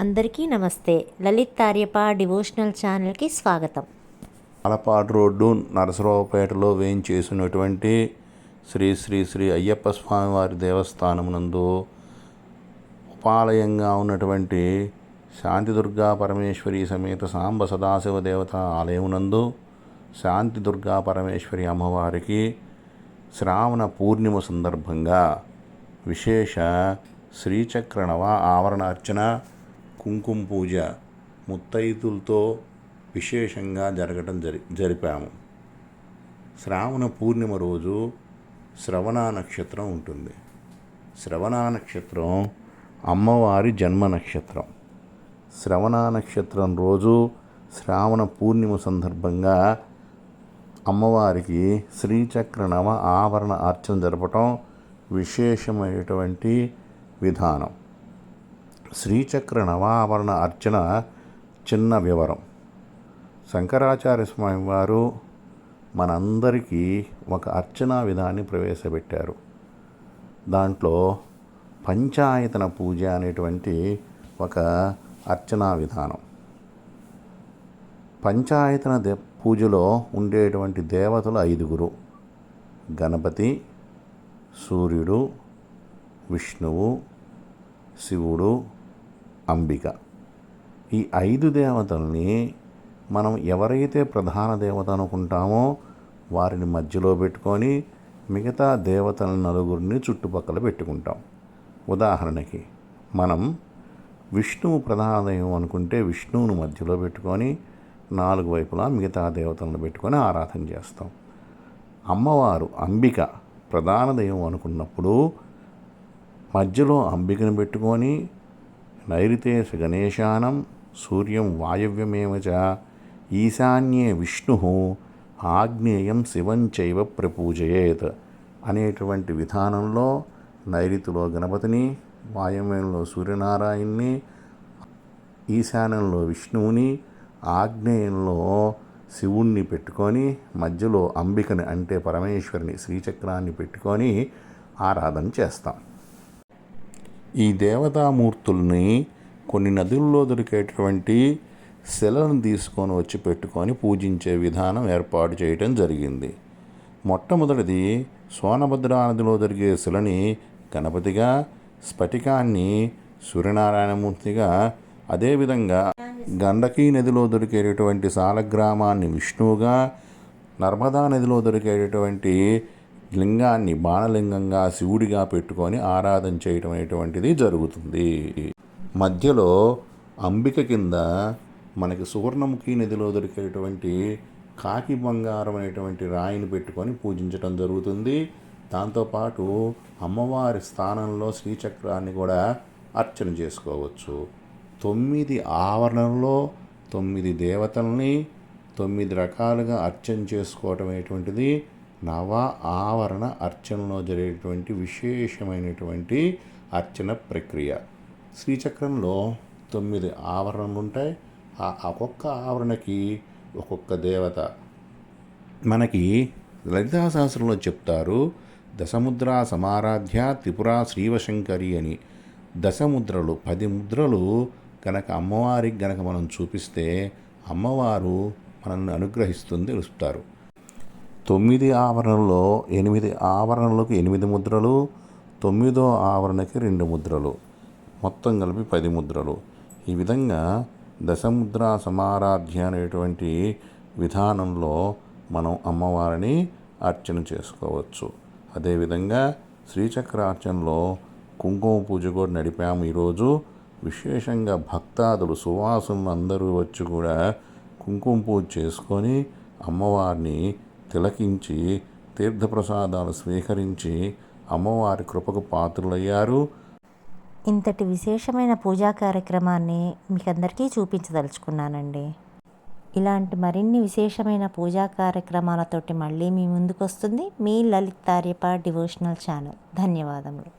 అందరికీ నమస్తే. లలిత్ తార్యప డివోషనల్ ఛానల్కి స్వాగతం. అలపాడు రోడ్డు నరసరావుపేటలో వేయించేసినటువంటి శ్రీ శ్రీ శ్రీ అయ్యప్ప స్వామివారి దేవస్థానమునందు ఉపాలయంగా ఉన్నటువంటి శాంతిదుర్గా పరమేశ్వరి సమేత సాంబ సదాశివ దేవత ఆలయమునందు శాంతి దుర్గా పరమేశ్వరి అమ్మవారికి శ్రావణ పూర్ణిమ సందర్భంగా విశేష శ్రీచక్ర నవ కుంకుమ పూజ ముత్తైదులతో విశేషంగా జరగటం జరి జరిపాము. శ్రావణ పూర్ణిమ రోజు శ్రవణ నక్షత్రం ఉంటుంది. శ్రవణ నక్షత్రం అమ్మవారి జన్మ నక్షత్రం. శ్రవణ నక్షత్రం రోజు శ్రావణ పూర్ణిమ సందర్భంగా అమ్మవారికి శ్రీచక్ర నవ ఆవరణ అర్చన జరపటం విశేషమైనటువంటి విధానం. శ్రీచక్ర నవావరణ అర్చన చిన్న వివరం. శంకరాచార్య స్వామి వారు మనందరికీ ఒక అర్చనా విధాన్ని ప్రవేశపెట్టారు. దాంట్లో పంచాయతన పూజ అనేటువంటి ఒక అర్చనా విధానం. పంచాయతన దే పూజలో ఉండేటువంటి దేవతలు ఐదుగురు. గణపతి సూర్యుడు విష్ణువు శివుడు అంబిక. ఈ ఐదు దేవతల్ని మనం ఎవరైతే ప్రధాన దేవత అనుకుంటామో వారిని మధ్యలో పెట్టుకొని మిగతా దేవతల నలుగురిని చుట్టుపక్కల పెట్టుకుంటాం. ఉదాహరణకి మనం విష్ణువు ప్రధాన దైవం అనుకుంటే విష్ణువును మధ్యలో పెట్టుకొని నాలుగు వైపులా మిగతా దేవతలను పెట్టుకొని ఆరాధన చేస్తాం. అమ్మవారు అంబిక ప్రధాన దైవం అనుకున్నప్పుడు మధ్యలో అంబికను పెట్టుకొని నైరుతే గణేశానం సూర్యం వాయవ్యమేవచ ఈశాన్యే విష్ణు ఆగ్నేయం శివంచైవ ప్రపూజయేత్ అనేటువంటి విధానంలో నైరుతిలో గణపతిని వాయవ్యంలో సూర్యనారాయణ్ణి ఈశాన్యంలో విష్ణువుని ఆగ్నేయంలో శివుణ్ణి పెట్టుకొని మధ్యలో అంబికని అంటే పరమేశ్వరిని శ్రీచక్రాన్ని పెట్టుకొని ఆరాధన చేస్తాం. ఈ దేవతామూర్తుల్ని కొన్ని నదుల్లో దొరికేటటువంటి శిలను తీసుకొని వచ్చి పెట్టుకొని పూజించే విధానం ఏర్పాటు చేయటం జరిగింది. మొట్టమొదటిది సోనభద్రా నదిలో దొరికే శిలని గణపతిగా స్ఫటికాన్ని సూర్యనారాయణమూర్తిగా అదేవిధంగా గండకీ నదిలో దొరికేటటువంటి సాలగ్రామాన్ని విష్ణువుగా నర్మదా నదిలో దొరికేటటువంటి లింగాన్ని బాణలింగంగా శివుడిగా పెట్టుకొని ఆరాధన చేయటం అనేటువంటిది జరుగుతుంది. మధ్యలో అంబిక కింద మనకి సువర్ణముఖి నదిలో దొరికేటువంటి కాకి బంగారం అనేటువంటి రాయిని పెట్టుకొని పూజించటం జరుగుతుంది. దాంతోపాటు అమ్మవారి స్థానంలో శ్రీచక్రాన్ని కూడా అర్చన చేసుకోవచ్చు. తొమ్మిది ఆవరణలో తొమ్మిది దేవతల్ని తొమ్మిది రకాలుగా అర్చన చేసుకోవటం అనేటువంటిది నవ ఆవరణ అర్చనలో జరిగేటువంటి విశేషమైనటువంటి అర్చన ప్రక్రియ. శ్రీచక్రంలో తొమ్మిది ఆవరణలు ఉంటాయి ఆ ఒక్కొక్క ఆవరణకి ఒక్కొక్క దేవత. మనకి లలితా శాస్త్రంలో చెప్తారు దశముద్ర సమారాధ్య త్రిపుర శ్రీవశంకరి అని. దశముద్రలు పది ముద్రలు కనుక అమ్మవారికి గనక మనం చూపిస్తే అమ్మవారు మనల్ని అనుగ్రహిస్తుంది తెలుస్తారు తొమ్మిది ఆవరణలో ఎనిమిది ఆవరణలకు ఎనిమిది ముద్రలు తొమ్మిదో ఆవరణకి రెండు ముద్రలు మొత్తం కలిపి పది ముద్రలు. ఈ విధంగా దశముద్ర సమారాధ్య అనేటువంటి విధానంలో మనం అమ్మవారిని అర్చన చేసుకోవచ్చు. అదేవిధంగా శ్రీచక్రార్చనలో కుంకుమ పూజ కూడా నడిపాము ఈరోజు. విశేషంగా భక్తాదులు సువాసులు అందరూ వచ్చి కూడా కుంకుమ పూజ చేసుకొని అమ్మవారిని తిలకించి తీర్థప్రసాదాలు స్వీకరించి అమ్మవారి కృపకు పాత్రులయ్యారు. ఇంతటి విశేషమైన పూజా కార్యక్రమాన్ని మీకు అందరికీ చూపించదలుచుకున్నానండి. ఇలాంటి మరిన్ని విశేషమైన పూజా కార్యక్రమాలతోటి మళ్ళీ మీ ముందుకు వస్తుంది మీ లలిత్ తార్యప డివోషనల్ ఛానల్. ధన్యవాదములు.